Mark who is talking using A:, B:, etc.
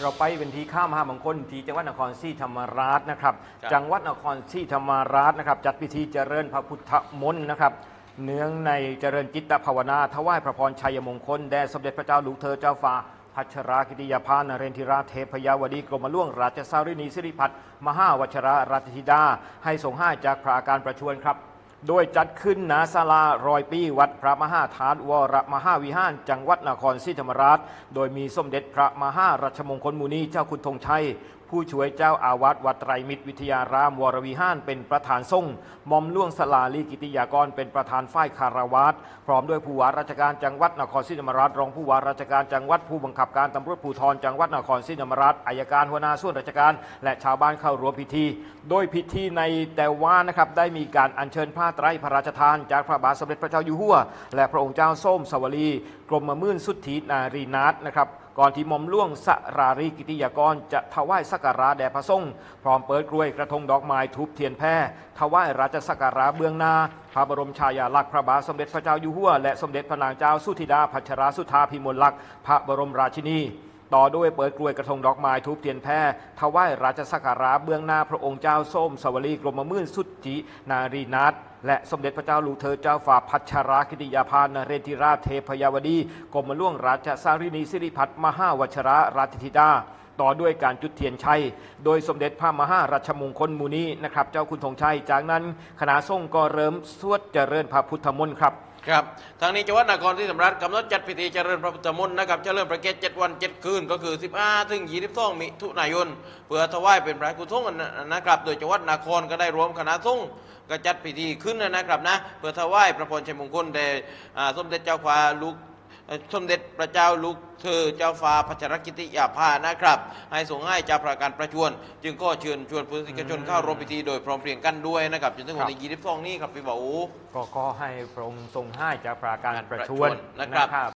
A: เราไปเป็นที่ข้ามหามงคลที่จังหวัดนครศรีธรรมราชนะครับ
B: ครับ
A: จังหวัดนครศรีธรรมราชนะครับจัดพิธีเจริญพระพุทธมนต์นะครับ เนื่องในเจริญจิตภาวนาถวายพระพรชัยมงคลแด่สมเด็จพระเจ้าลูกเธอเจ้าฟ้าพัชรากิติยาภานเรนทิราเทพยาวดีกรมหลวงราชสารินีสิริพัฒน์มหาวชราราชธิดา ให้ทรงให้จากพระอาการประชวรครับ โดยจัดขึ้นณศาลารอยปีวัดพระมหาธาตุวรมหาวิหาร จังหวัดนครศรีธรรมราช โดยมีสมเด็จพระมหารัชมงคลมุนีเจ้าคุณธงชัย ผู้ช่วยเจ้าอาวาสวัดไตรมิตรวิทยารามวรวิหารเป็นประธานทรงมอมล่วงสลาลีกิติยากรเป็นประธานฝ่ายคารวาสพร้อมด้วยผู้ว่าราชการจังหวัดนครศรีธรรมราชรองผู้ว่าราชการจังหวัดผู้บังคับการตำรวจภูธรจังหวัดนครศรีธรรมราชอายการหัวหน้าส่วนราชการ และชาวบ้านเข้าร่วมพิธี โดยพิธีในแต่ว่านะครับได้มีการอัญเชิญผ้าไตรพระราชทาน จากพระบาทสมเด็จพระเจ้าอยู่หัว และพระองค์เจ้าส้มสวลีกรมมื่นสุทธินารีนาถนะครับ ก่อนที่หม่อมล่วงสรารีกิติยากรจะถวายสักการะแด่พระทรงฆ์พร้อมเปิดกล้วยกระทงดอกไม้ทุบเทียนแพร่ถวายราชสักการะเบื้องหน้า พระบรมชายาลักษณ์พระบาทสมเด็จพระเจ้าอยู่หัวและสมเด็จพระนางเจ้าสุธิดาพัชรสุธาพิมลลักษณ์พระบรมราชินี ต่อด้วยเปิดกลวยกระทงดอกไม้ทุบเทียนแพ่ถวายราชสักการะเบื้องหน้าพระองค์เจ้าส้มสวลีกรมมื่นสุทธินารีนาถและสมเด็จพระเจ้าลูกเธอเจ้าฝ่าพัชรากิติยาภานเรนทิราชเทพยาวดีกรมหลวงราชสารินีสิริพัฒน์มหาวชระราชธิดาต่อด้วยการจุดเทียนชัย โดยสมเด็จพระมหาราชมงคลมูนีนะครับ เจ้าคุณธงชัย จากนั้นคณะส่งก็เริ่มสวดเจริญพระพุทธมนต์ครับ
B: ครับทางนี้จังหวัดนครศรีธรรมราชกำหนดจัดพิธีเจริญพระพุทธมนต์นะครับเจริญพระเกศเจ็ดวันเจ็ดคืน ก็คือ 15 ถึง 22 มิถุนายน เพื่อถวายเป็นพระกุศลนะครับ โดยจังหวัดนครก็ได้รวมคณะสงฆ์ก็จัดพิธีขึ้นนะครับนะเพื่อถวายพระพรชัยมงคลแด่สมเด็จเจ้าฟ้าลูก สมเด็จพระเจ้าลูกเธอเจ้าฟ้าพัชรกิติยาภานะครับ ให้ส่งให้เจ้าพระการประชวรจึงก็เชิญชวนผู้สิกชนเข้าร่วมพิธีโดยพร้อมเพรียงกันด้วยนะครับจนถึงวันที่22นี้ครับพี่บ่าว
A: ก็ขอให้พระองค์ทรงให้จากพระอาการประชวร
B: ประชวรนะครับ
A: นะครับ